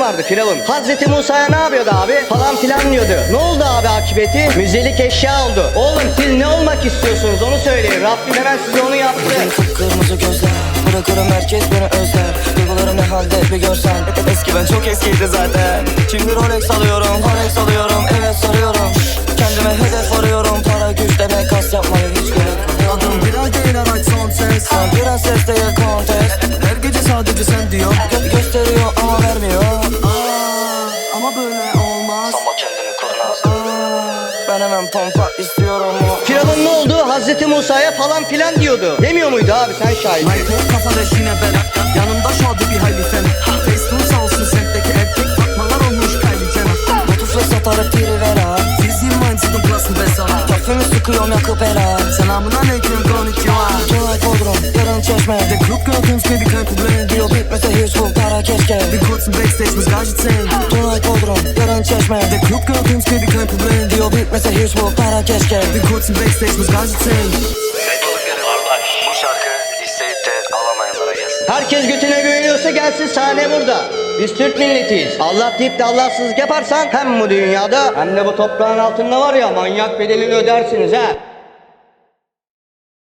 Firavun vardı Firavun. Hazreti Musa'ya ne yapıyordu abi? Falan filan diyordu. Ne oldu abi akıbeti? Müzelik eşya oldu. Oğlum siz ne olmak istiyorsunuz onu söyleyin. Rabbim hemen size onu yaptı. Kıpkırmızı gözler Bırakırım herkes beni özler Duygularım ne halde bir görsen Eski ben çok eskiydi zaten Şimdi Rolex alıyorum Rolex alıyorum Evet sarıyorum Kendime hedef arıyorum Para güç demek kas yapmaya hiç gerek yok Adım Bilal değil araç son ses Sen prenses değil kontes Her gece sadece sen diyor Gö- Gösteriyor ama vermiyor Ama kendini kurnaz Ben hemen pompa istiyorum. Firavun ne oldu? Hazreti Musa'ya falan filan diyordu. Demiyor muydu abi? Sen şahit? Michael kafada yine ben Yanımda şadı bir halifem Facebook'un sağ olsun semtteki erkek Fatmalar olmuş Kylie Jenner Motifle satarıp piri vera. Fiziğim mindset'ın plus'ın besa Parfümü sıkıyorum yakıp ela Selamun aleyküm konnichiwa baby, kein Problem Diyor bitmese hiç bu para keşke Wir kurzen Backstage, muss Gage zählen Tonight Bodrum yarın çeşme Der Club gehört uns, baby, kein Problem bitmese hiç bu para keşke Wir kurzen Backstage, muss Gage zählen Bu şarkı isteyip de alamayanlara gelsin Herkes götüne güveniyorsa gelsin sahne burada. Biz Türk milletiyiz. Allah deyip de Allahsızlık yaparsan hem bu dünyada hem de bu toprağın altında var ya manyak bedelini ödersiniz ha.